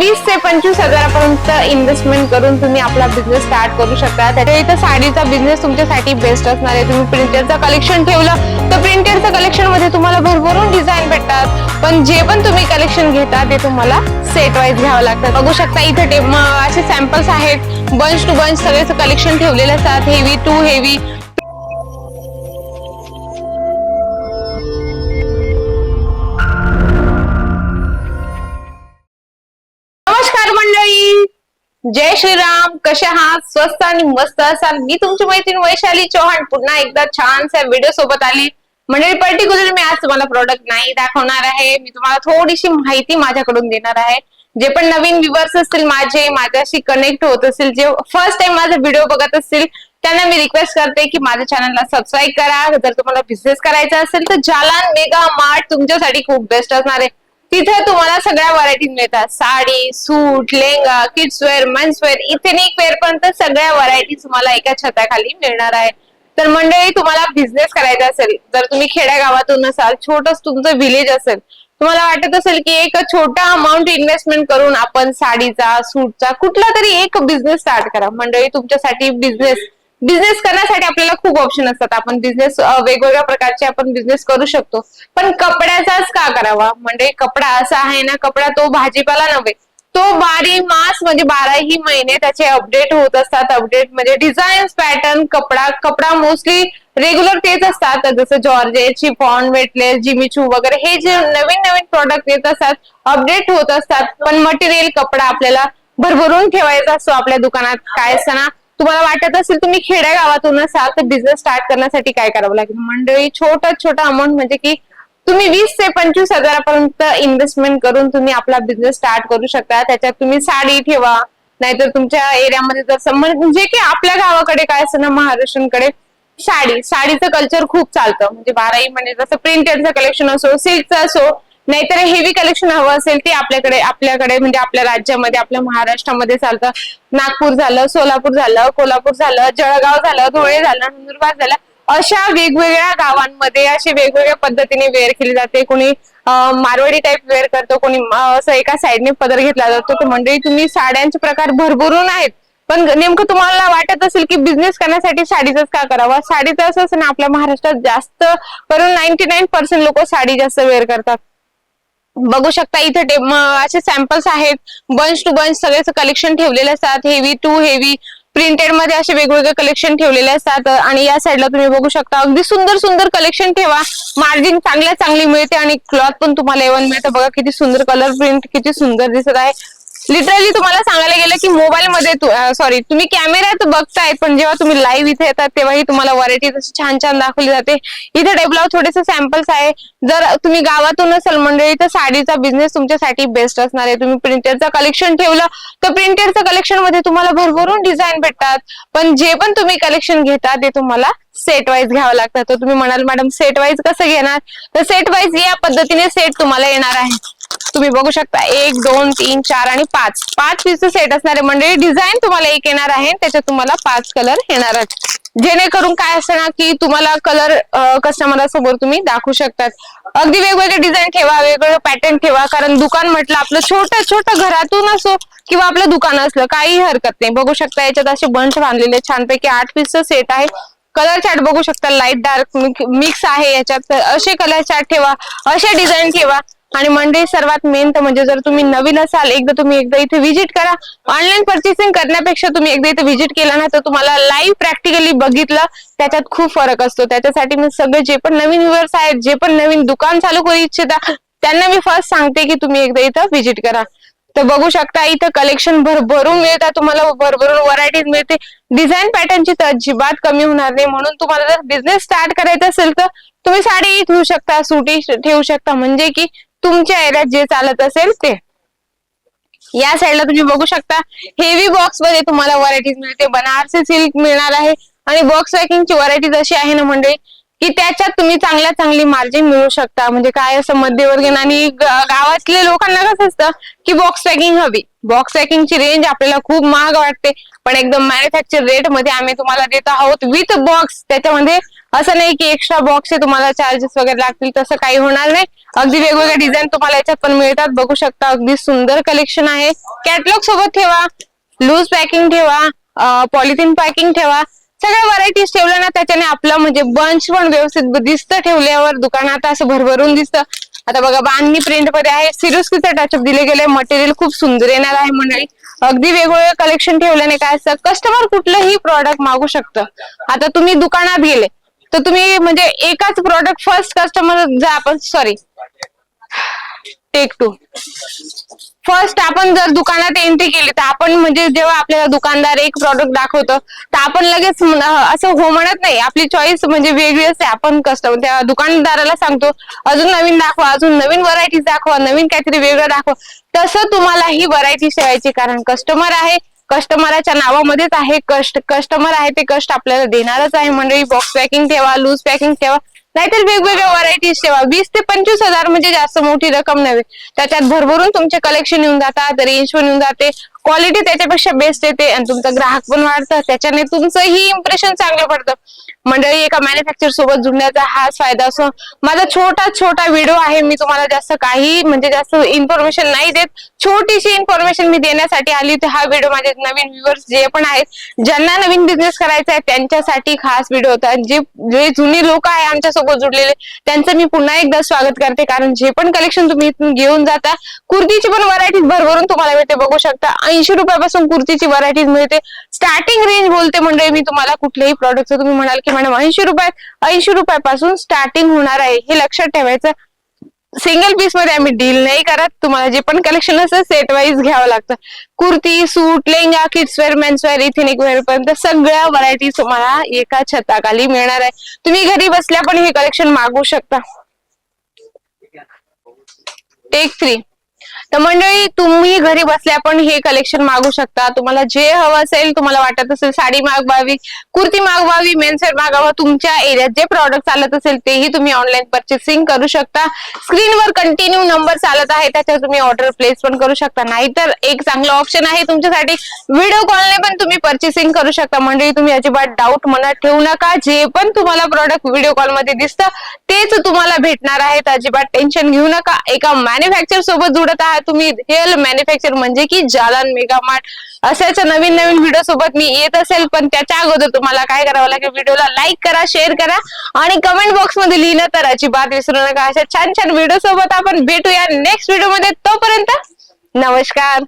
वीस ते पंचवीस हजारापर्यंत इन्व्हेस्टमेंट करून तुम्ही आपला बिझनेस स्टार्ट करू शकता. त्याच्या इथं साडीचा बिझनेस तुमच्यासाठी बेस्ट असणार आहे. तुम्ही प्रिंटरचं कलेक्शन ठेवलं तर प्रिंटरचं कलेक्शनमध्ये तुम्हाला भरभरून डिझाईन भेटतात. पण जे पण तुम्ही कलेक्शन घेता ते तुम्हाला सेट वाईज घ्यावं लागतं. बघू शकता इथे टे- असे सॅम्पल्स आहेत. बंच टू बंच सगळेच कलेक्शन ठेवलेले असतात. हेवी टू हेवी जय श्रीराम कसे आहात? स्वस्त आणि मस्त असाल. मी तुमची मैत्रीण वैशाली चौहान. पुन्हा एकदा छानशा व्हिडिओ सोबत आली. म्हणजे पर्टिक्युलर मी आज तुम्हाला प्रोडक्ट नाही दाखवणार आहे. मी तुम्हाला थोडीशी माहिती माझ्याकडून देणार आहे. जे पण नवीन व्ह्युअर्स असतील माझे माझ्याशी कनेक्ट होत असतील जे फर्स्ट टाइम माझा व्हिडिओ बघत असतील त्यांना मी रिक्वेस्ट करते की माझ्या चॅनलला सबस्क्राईब करा. जर तुम्हाला बिझनेस करायचा असेल तर जालान मेगा मार्ट तुमच्यासाठी खूप बेस्ट असणार आहे. तिथे तुम्हाला सगळ्या व्हरायटी मिळतात. Sari suit lehenga kidswear menswear wear ethnic wear पर्यंत सगळ्या व्हरायटी तुम्हाला एका छताखाली मिळणार आहे. तर मंडळी तुम्हाला बिझनेस करायचा असेल जर तुम्ही खेड्यागावातून असाल छोटस तुमचं विलेज असेल तुम्हाला वाटत असेल की एक छोटा अमाऊंट इन्व्हेस्टमेंट करून आपण साडीचा सूटचा कुठला तरी एक बिझनेस स्टार्ट करा. मंडळी तुमच्यासाठी बिझनेस बिझनेस करण्यासाठी आपल्याला खूप ऑप्शन असतात. आपण बिझनेस वेगवेगळ्या प्रकारचे आपण बिझनेस करू शकतो. पण कपड्याचाच का करावा? म्हणजे कपडा असा आहे ना कपडा तो भाजीपाला नव्हे. तो बारी मास म्हणजे बाराही महिने त्याचे अपडेट होत असतात. अपडेट म्हणजे डिझाईन पॅटर्न कपडा कपडा मोस्टली रेग्युलर तेच असतात. जसं जॉर्जेट चिफॉन वेटलेस जिमिचू वगैरे हे जे नवीन नवीन प्रॉडक्ट येत असतात अपडेट होत असतात. पण मटेरियल कपडा आपल्याला भरभरून ठेवायचा असतो आपल्या दुकानात. काय असताना तुम्हाला वाटत असेल तुम्ही खेड्या गावातून असाल तर बिझनेस स्टार्ट करण्यासाठी काय करावं लागेल? मंडळी छोटा छोटा अमाऊंट म्हणजे की तुम्ही वीस ते पंचवीस हजारापर्यंत इन्व्हेस्टमेंट करून तुम्ही आपला बिझनेस स्टार्ट करू शकता. त्याच्यात तुम्ही साडी ठेवा नाहीतर तुमच्या एरियामध्ये जर म्हणजे की आपल्या गावाकडे काय असतं ना महाराष्ट्रांकडे साडी साडीचं कल्चर खूप चालतं. म्हणजे बाराही म्हणजे जसं प्रिंटेडचं कलेक्शन असो सिल्कचं असो नाहीतर हेवी कलेक्शन हवं असेल ते आपल्याकडे आपल्याकडे म्हणजे आपल्या राज्यामध्ये आपल्या महाराष्ट्रामध्ये चालतं. नागपूर झालं सोलापूर झालं कोल्हापूर झालं जळगाव झालं धुळे झालं नंदुरबार झालं. अशा वेगवेगळ्या गावांमध्ये अशी वेगवेगळ्या पद्धतीने वेअर केली जाते. कोणी मारवाडी टाईप वेअर करतो कोणी असं एका साईडने पदर घेतला जातो. तर मंडळी तुम्ही साड्यांचे प्रकार भरभरून आहेत. पण नेमकं तुम्हाला वाटत असेल की बिझनेस करण्यासाठी साडीचाच का करावा? साडीचं असं असं ना आपल्या महाराष्ट्रात जास्त करून नाईन्टी नाईन पर्सेंट लोक साडी जास्त वेअर करतात. बघू शकता इथे असे सॅम्पल्स आहेत. बंच टू बंच सगळेच कलेक्शन ठेवलेले असतात. हेवी टू हेवी प्रिंटेडमध्ये असे वेगवेगळे कलेक्शन ठेवलेले असतात. आणि या साईडला तुम्ही बघू शकता अगदी सुंदर सुंदर कलेक्शन ठेवा. मार्जिन चांगल्या चांगली मिळते आणि क्लॉथ पण तुम्हाला एवन मिळतं. बघा किती सुंदर कलर प्रिंट किती सुंदर दिसत आहे. लिटरली तुम्हाला सांगायला गेलं की मोबाईल मध्ये सॉरी तुम्ही कॅमेऱ्यात बघताय पण जेव्हा तुम्ही लाईव्ह इथे येतात तेव्हाही तुम्हाला व्हरायटी छान छान दाखवली जाते. इथे टेबलावर थोडेसे सॅम्पल्स आहे. जर तुम्ही गावातून असाल मंडळी तर साडीचा बिझनेस तुमच्यासाठी बेस्ट असणार आहे. तुम्ही प्रिंटेडचं कलेक्शन ठेवलं तर प्रिंटेडचं कलेक्शनमध्ये तुम्हाला भरभरून डिझाईन भेटतात. पण जे पण तुम्ही कलेक्शन घेता ते तुम्हाला सेट वाईज घ्यावं लागतं. तर तुम्ही म्हणाल मॅडम सेट वाईज कसं घेणार? तर सेट वाईज या पद्धतीने सेट तुम्हाला येणार आहे. तुम्ही बघू शकता एक दोन तीन चार आणि पाच. पाच पीस सेट असणारे म्हणजे डिझाईन तुम्हाला एक येणार आहे त्याच्यात तुम्हाला पाच कलर येणार आहेत. जेणेकरून काय असतं ना की तुम्हाला कलर कस्टमर समोर तुम्ही दाखवू शकतात. अगदी वेगवेगळे डिझाईन ठेवा वेगवेगळे पॅटर्न ठेवा कारण दुकान म्हटलं आपलं छोटं छोटं घरातून असो किंवा आपलं दुकान असलं काही हरकत नाही. बघू शकता याच्यात असे बंच बांधलेले छानपैकी आठ पीसचं सेट आहे. कलर चार्ट बघू शकता लाइट डार्क मिक्स आहे याच्यात. असे कलर चार्ट ठेवा असे डिझाईन ठेवा. आणि मंडळी सर्वात मेन तर म्हणजे जर तुम्ही नवीन असाल एकदा तुम्ही एकदा इथे व्हिजिट करा. ऑनलाईन पर्चेसिंग करण्यापेक्षा तुम्ही एकदा इथे व्हिजिट केला ना तर तुम्हाला लाईव्ह प्रॅक्टिकली बघितलं त्याच्यात खूप फरक असतो. त्याच्यासाठी मी सगळे जे पण नवीन व्ह्युअर्स आहेत जे पण नवीन दुकान चालू करू इच्छिता त्यांना मी फर्स्ट सांगते की तुम्ही एकदा इथं व्हिजिट करा. तर बघू शकता इथं कलेक्शन भरभरून मिळतात तुम्हाला भरभरून व्हरायटीज मिळते डिझाईन पॅटर्नची तर अजिबात कमी होणार नाही. म्हणून तुम्हाला जर बिझनेस स्टार्ट करायचा असेल तर तुम्ही साडी ठेवू शकता सुटी ठेवू शकता. म्हणजे की तुमच्या एरियात जे चालत असेल ते. या साईडला तुम्ही बघू शकता. हेवी बॉक्समध्ये तुम्हाला व्हरायटीज मिळते. बनारसी सिल्क मिळणार आहे. आणि बॉक्स पॅकिंगची व्हरायटीज अशी आहे ना म्हणजे की त्याच्यात तुम्ही चांगल्या चांगली मार्जिन मिळू शकता. म्हणजे काय असं मध्यवर्गीय आणि गावातल्या लोकांना कसं असतं की बॉक्स पॅकिंग हवी. बॉक्स पॅकिंगची रेंज आपल्याला खूप महाग वाटते. पण एकदम मॅन्युफॅक्चर रेटमध्ये आम्ही तुम्हाला देत आहोत विथ बॉक्स त्याच्यामध्ये असं नाही की एक्स्ट्रा बॉक्स तुम्हाला चार्जेस वगैरे लागतील तसं काही होणार नाही. अगदी वेगवेगळे डिझाईन तुम्हाला याच्यात पण मिळतात. बघू शकता अगदी सुंदर कलेक्शन आहे. कॅटलॉग सोबत ठेवा. लूज पॅकिंग ठेवा. पॉलिथिन पॅकिंग ठेवा. सगळ्या व्हरायटीज ठेवल्या ना त्याच्याने आपलं म्हणजे बंच पण व्यवस्थित दिसतं ठेवल्यावर. दुकानात असं भरभरून दिसतं. आता बघा बांधणी प्रिंटमध्ये आहे. सिरोस्कीचं टचअप दिले गेले. मटेरियल खूप सुंदर येणार आहे मंडळी अगदी वेगवेगळे कलेक्शन ठेवल्याने काय असतं कस्टमर कुठलंही प्रॉडक्ट मागू शकतं. आता तुम्ही दुकानात गेले. तर तुम्ही म्हणजे एकाच प्रॉडक्ट फर्स्ट कस्टमर जर आपण सॉरी टेक टू फर्स्ट आपण जर दुकानात एंट्री केली तर आपण म्हणजे जेव्हा आपल्याला दुकानदार एक प्रॉडक्ट दाखवतो तर आपण लगेच असं हो म्हणत नाही. आपली चॉईस म्हणजे वेगळी असते. आपण कस्टमर त्या दुकानदाराला सांगतो अजून नवीन दाखवा अजून नवीन व्हरायटीज दाखवा नवीन काहीतरी वेगळं दाखवा. तसं तुम्हाला ही व्हरायटी ठेवायची कारण कस्टमर आहे. कस्टमरच्या नावामध्येच आहे. कष्ट कस्टमर आहे ते कष्ट आपल्याला देणारच आहे. मंडळी बॉक्स पॅकिंग ठेवा लूज पॅकिंग ठेवा. नाहीतर वेगवेगळ्या व्हरायटीज ठेवा. वीस ते पंचवीस हजार म्हणजे जास्त मोठी रक्कम नव्हे. त्याच्यात भरभरून तुमचे कलेक्शन येऊन जातात रेंज पण येऊन जाते. क्वालिटी त्याच्यापेक्षा बेस्ट येते आणि तुमचा ग्राहक पण वाढतं. त्याच्याने तुमचंही इम्प्रेशन चांगलं पडतं. मंडळी एका मॅन्युफॅक्चर सोबत जुळण्याचा हाच फायदा असो. माझा छोटा छोटा व्हिडिओ आहे. मी तुम्हाला जास्त काही म्हणजे जास्त इन्फॉर्मेशन नाही देत. छोटीशी इन्फॉर्मेशन मी देण्यासाठी आली होती. हा व्हिडिओ माझे नवीन व्ह्युअर्स जे पण आहेत ज्यांना नवीन बिझनेस करायचा आहे त्यांच्यासाठी खास व्हिडिओ होता. जे जे जुने लोक आहे आमच्यासोबत जुडलेले त्यांचं मी पुन्हा एकदा स्वागत करते. कारण जे पण कलेक्शन तुम्ही इथून घेऊन जाता कुर्तीची पण व्हरायटी भरभरून तुम्हाला भेटते. बघू शकता. ऐंशी रुपयापासून कुर्तीची व्हरायटीज मिळते. स्टार्टिंग रेंज बोलते म्हणजे मी तुम्हाला कुठल्याही प्रॉडक्टचं तुम्ही म्हणाल की मॅडम ऐंशी रुपये ऐंशी रुपयापासून स्टार्टिंग होणार आहे. हे लक्षात ठेवायचं. सिंगल पीसमध्ये आम्ही डील नाही करत. तुम्हाला जे पण कलेक्शन असतं सेट वाईज घ्यावं लागतं. Kurti suit lehenga kids wear men's wear ethnic wear पर्यंत सगळ्या व्हरायटी तुम्हाला एका छताखाली मिळणार आहे. तुम्ही घरी बसल्या पण हे कलेक्शन मागवू शकता. टेक फ्री तर मंडळी तुम्ही घरी बसल्या पण हे कलेक्शन मागू शकता. तुम्हाला जे हवं असेल तुम्हाला वाटत असेल साडी मागवावी कुर्ती मागवावी मेन्सवेअर मागावा तुमच्या एरियात जे प्रॉडक्ट चालत असेल तेही तुम्ही ऑनलाईन परचेसिंग करू शकता. स्क्रीनवर कंटिन्यू नंबर चालत आहे त्याच्यावर तुम्ही ऑर्डर प्लेस पण करू शकता. नाहीतर एक चांगलं ऑप्शन आहे तुमच्यासाठी. व्हिडिओ कॉलने पण तुम्ही परचेसिंग करू शकता. मंडळी तुम्ही अजिबात डाऊट मनात ठेवू नका. जे पण तुम्हाला प्रॉडक्ट व्हिडिओ कॉलमध्ये दिसतं तेच तुम्हाला भेटणार आहेत अजिबात टेन्शन घेऊ नका. एका मॅन्युफॅक्चर सोबत जुडत आहात तुम्ही रिअल मॅन्युफॅक्चर म्हणजे की जालन मेगा मार्ट अशाच नवीन नवीन व्हिडिओ सोबत मी येत असेल पण त्याच्या अगोदर तुम्हाला काय करावं लागेल? व्हिडिओला लाईक करा शेअर करा आणि कमेंट बॉक्समध्ये लिहिलं तर अजिबात विसरू नका. अशा छान छान व्हिडिओ सोबत आपण भेटूया नेक्स्ट व्हिडिओमध्ये. तोपर्यंत नमस्कार.